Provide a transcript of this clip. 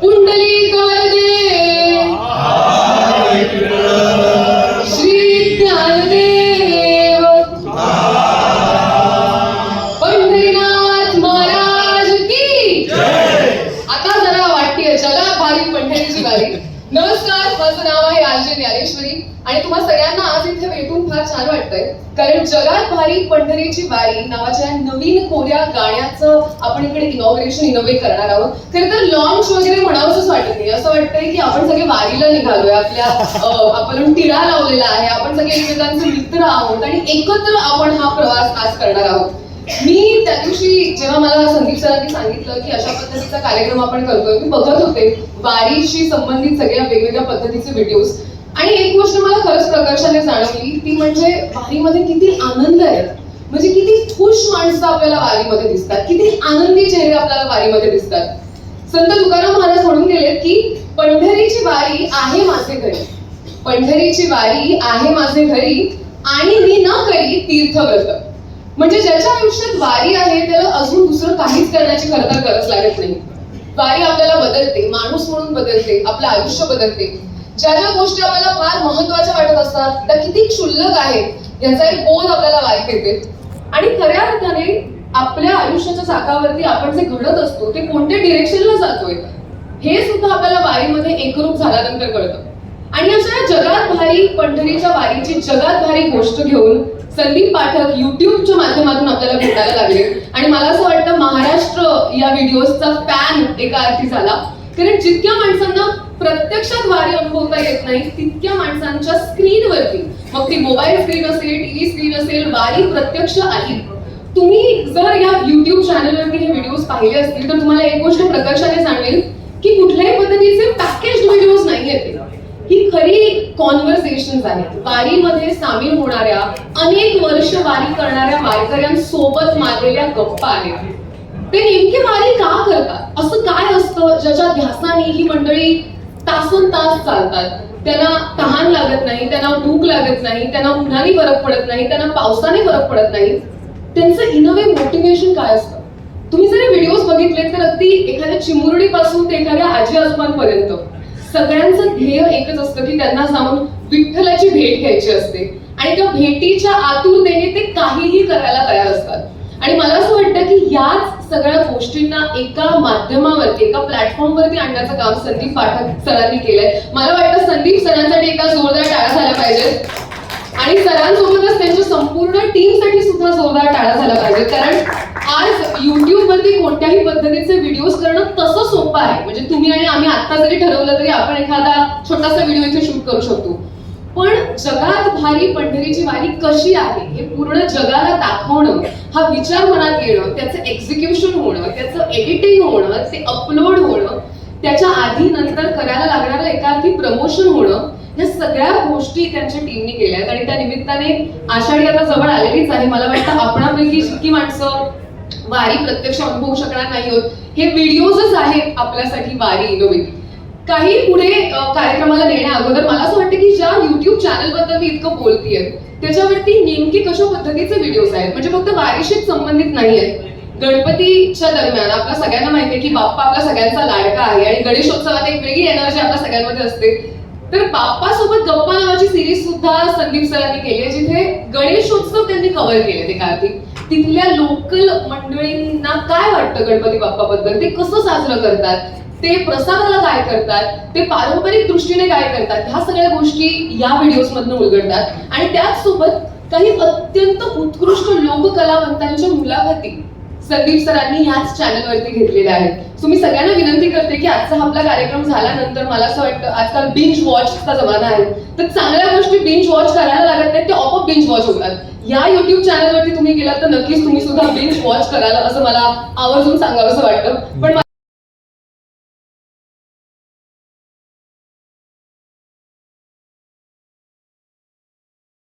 कुंडली देव श्री ज्ञानदेव पंढरीनाथ महाराज की आता जरा वाटते जगा भारी पंढरीची बारी नमस्कार माझं नाव आहे आरजे ज्ञानेश्वरी. आणि तुम्हा सगळ्यांना आज इथे भेटून फार छान वाटतंय. कारण जगात भारी पंढरीची वारी नावाच्या नवीन कोऱ्या गाण्याचं आपण इकडे इनॉग्रेशन इनोव्हेट करणार आहोत. खरं तर लॉन्च वगैरे म्हणावंच वाटत नाही. असं वाटतंय की आपण सगळे वारीला निघालोय. आपल्या आपण टिळा लावलेला आहे. आपण सगळे एकमेकांचे मित्र आहोत आणि एकत्र आपण हा प्रवास आज करणार आहोत. मी त्या दिवशी जेव्हा मला संदीप सरांनी सांगितलं की अशा पद्धतीचा कार्यक्रम आपण करतोय मी बघत होते. वारीशी संबंधित सगळ्या वेगवेगळ्या पद्धतीचे व्हिडिओज आणि एक गोष्ट मला खरंच प्रकर्षाने जाणवली ती म्हणजे वारीमध्ये किती आनंद आहे. म्हणजे किती खुश माणसं आपल्याला वारीमध्ये दिसतात. किती आनंदी चेहरे आपल्याला वारीमध्ये दिसतात. संत तुकाराम महाराज म्हणून गेलेत की पंढरीची वारी आहे माझे घरी. पंढरीची वारी आहे माझे घरी आणि मी न करी तीर्थव्रत. म्हणजे ज्याच्या आयुष्यात वारी आहे त्याला अजून दुसरं काहीच करण्याची खरं तर गरज लागत नाही. वारी आपल्याला बदलते माणूस म्हणून बदलते आपलं आयुष्य बदलते. ज्या ज्या गोष्टी आपल्याला फार महत्त्वाच्या वाटत असतात त्या किती क्षुल्लक आहेत याचा एक बोध आपल्याला वाईट येते. आणि खऱ्या अर्थाने आपल्या आयुष्याच्या चाकावरती आपण जे घडत असतो ते कोणत्या डिरेक्शनला जातोय हे सुद्धा आपल्याला वारीमध्ये एकरूप झाल्यानंतर कळतं. आणि अशा जगात भारी पंढरीच्या वारीची जगात भारी गोष्ट घेऊन संदीप पाठक युट्यूबच्या माध्यमातून आपल्याला भेटायला लागले. आणि मला असं वाटतं महाराष्ट्र या व्हिडिओजचा फॅन एका अर्थी झाला. कारण जितक्या माणसांना प्रत्यक्षात वारी अनुभवता येत नाही तितक्या माणसांच्या स्क्रीनवरती. मग ती मोबाईल स्क्रीन असेल टीव्ही स्क्रीन असेल वारी प्रत्यक्ष आली तुम्ही जर या युट्यूब चॅनलवरती हे व्हिडिओज पाहिले असतील तर तुम्हाला एक गोष्ट प्रकर्षाने सांगेल की कुठल्याही पद्धतीचे पॅकेज व्हिडिओज नाही येते ही खरी कॉन्व्हर्सेशन आहेत. वारीमध्ये सामील होणाऱ्या अनेक वर्ष वारी करणाऱ्या वारकऱ्यांसोबत मारलेल्या गप्पा आहेत. ते नेमकी वारी का करतात? असं काय असतं? ज्याच्या ध्यासाने ही मंडळी तासून तास चालतात. त्यांना तहान लागत नाही त्यांना भूक लागत नाही त्यांना उन्हाने फरक पडत नाही त्यांना पावसाने फरक पडत नाही. त्यांचं इन वे मोटिवेशन काय असतं? तुम्ही जरी व्हिडिओज बघितले तर अगदी एखाद्या चिमुरडीपासून ते एखाद्या आजी आजोबांपर्यंत सगळ्यांचं ध्येय एकच असतं की त्यांना जाऊन विठ्ठलाची भेट घ्यायची असते. आणि त्या भेटीच्या आतुरतेने ते काहीही करायला तयार असतात. आणि मला असं वाटतं की याच सगळ्या गोष्टींना एका माध्यमावरती एका प्लॅटफॉर्मवरती आणण्याचं काम संदीप पाठक सरांनी केलंय. मला वाटतं संदीप सरांसाठी एका जोरदार टाळा झाला पाहिजे. आणि सरांसोबतच त्यांच्या संपूर्ण टीमसाठी सुद्धा जोरदार टाळा झाला पाहिजे. कारण आज युट्यूब वरती कोणत्याही पद्धतीचे व्हिडिओज करणं तसं सोपं आहे. म्हणजे तुम्ही आणि आम्ही आता जरी ठरवलं तरी आपण एखादा छोटासा व्हिडिओ इथे शूट करू शकतो. पण जगात भारी पंढरीची वारी कशी आहे हे पूर्ण जगाला दाखवणं हा विचार मनात येणं त्याचं एक्झिक्युशन होणं त्याचं एडिटिंग होणं ते अपलोड होणं त्याच्या आधी नंतर करायला लागणारं एका अर्थी प्रमोशन होणं ह्या सगळ्या गोष्टी त्यांच्या टीमने केल्या आहेत. आणि त्या निमित्ताने आषाढी आता जवळ आलेलीच आहे. मला वाटतं आपणापैकी जितकी माणसं वारी प्रत्यक्ष अनुभवू शकणार नाही होत. हे व्हिडिओजच आहेत आपल्यासाठी वारी इनोव्हेटिव्ह काही पुढे कार्यक्रमाला नेण्या अगोदर मला असं वाटतं की ज्या युट्यूब चॅनलबद्दल मी इतकं बोलतीये त्याच्यावरती नेमकी कशा पद्धतीचे व्हिडिओज आहेत? म्हणजे फक्त वारीशीच संबंधित नाही आहेत गणपतीच्या दरम्यान आपल्या सगळ्यांना माहिती आहे की बाप्पा आपला सगळ्यांचा लाडका आहे आणि गणेशोत्सवात एक वेगळी एनर्जी आपल्या सगळ्यांमध्ये असते. तर बाप्पा सोबत गप्पा नावाची सिरीज सुद्धा संदीप सरांनी केली आहे जिथे गणेशोत्सव त्यांनी कव्हर केले ते कार्तिक तिथल्या लोकल मंडळींना काय वाटतं गणपती बाप्पाबद्दल? ते कसं साजरं करतात? ते प्रसादाला काय करतात? ते पारंपरिक दृष्टीने काय करतात? ह्या सगळ्या गोष्टी या व्हिडिओज मधून उलगडतात. आणि त्याचसोबत काही अत्यंत उत्कृष्ट लोककलावंतांच्या मुलाखती. संदीप सरांनी ह्याच चॅनलवरती घेतलेल्या आहेत. सो मी सगळ्यांना विनंती करते की आजचा आपला कार्यक्रम झाल्यानंतर मला असं वाटतं आजकाल बिंच वॉचचा जमाना आहे. तर चांगल्या गोष्टी बिंच वॉच करायला लागत नाहीत ते ऑफ बिंच वॉच होतात. या युट्यूब चॅनलवरती तुम्ही गेलात तर नक्कीच तुम्ही सुद्धा बिंच वॉच कराल असं मला आवर्जून सांगावं असं वाटतं. पण